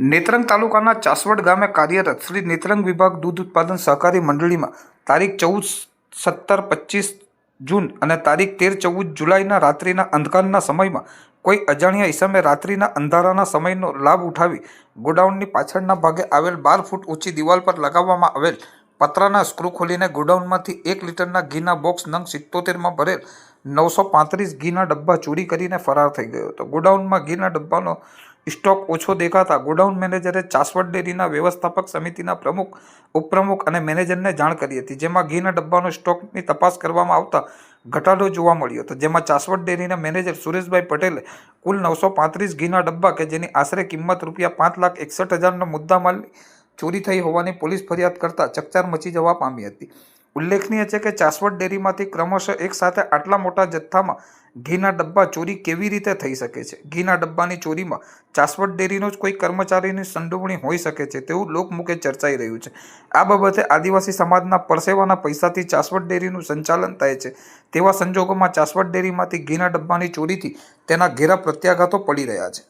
નેત્રંગ તાલુકાના ચાસવડ ગામે કાર્યરત શ્રી નેત્રંગ વિભાગ દૂધ ઉત્પાદન સહકારી મંડળીમાં તારીખ ચૌદ સત્તર પચીસ જૂન અને તારીખ તેર ચૌદ જુલાઈના રાત્રિના અંધકારના સમયમાં કોઈ અજાણ્યા ઈસમે રાત્રિના અંધારાના સમયનો લાભ ઉઠાવી ગોડાઉનની પાછળના ભાગે આવેલ બાર ફૂટ ઊંચી દિવાલ પર લગાવવામાં આવેલ પતરાના સ્ક્રૂ ખોલીને ગોડાઉનમાંથી એક લીટરના ઘીના બોક્સ નંગ સિત્તોતેરમાં ભરેલ નવસો પાંત્રીસ ઘીના ડબ્બા ચોરી કરીને ફરાર થઈ ગયો હતો. ગોડાઉનમાં ઘીના ડબ્બાનો સ્ટોક ઓછો દેખાતા ગોડાઉન મેનેજરે ચાસવડ ડેરીના વ્યવસ્થાપક સમિતિના પ્રમુખ, ઉપપ્રમુખ અને મેનેજરને જાણ કરી હતી, જેમાં ઘીના ડબ્બાનો સ્ટોકની તપાસ કરવામાં આવતા ઘટાડો જોવા મળ્યો હતો. જેમાં ચાસવડ ડેરીના મેનેજર સુરેશભાઈ પટેલે કુલ નવસો પાંત્રીસ ઘીના ડબ્બા કે જેની આશરે કિંમત રૂપિયા પાંચ લાખ એકસઠ હજારનો મુદ્દામાલ ચોરી થઈ હોવાની પોલીસ ફરિયાદ કરતા ચકચાર મચી જવા પામી હતી. ઉલ્લેખનીય છે કે ચાસવડ ડેરીમાંથી ક્રમશઃ એક સાથે આટલા મોટા જથ્થામાં ઘીના ડબ્બા ચોરી કેવી રીતે થઈ શકે છે? ઘીના ડબ્બાની ચોરીમાં ચાસવડ ડેરીનો જ કોઈ કર્મચારીની સંડોવણી હોઈ શકે છે તેવું લોકમુખે ચર્ચાઈ રહ્યું છે. આ બાબતે આદિવાસી સમાજના પરસેવાના પૈસાથી ચાસવડ ડેરીનું સંચાલન થાય છે તેવા સંજોગોમાં ચાસવડ ડેરીમાંથી ઘીના ડબ્બાની ચોરીથી તેના ઘેરા પ્રત્યાઘાતો પડી રહ્યા છે.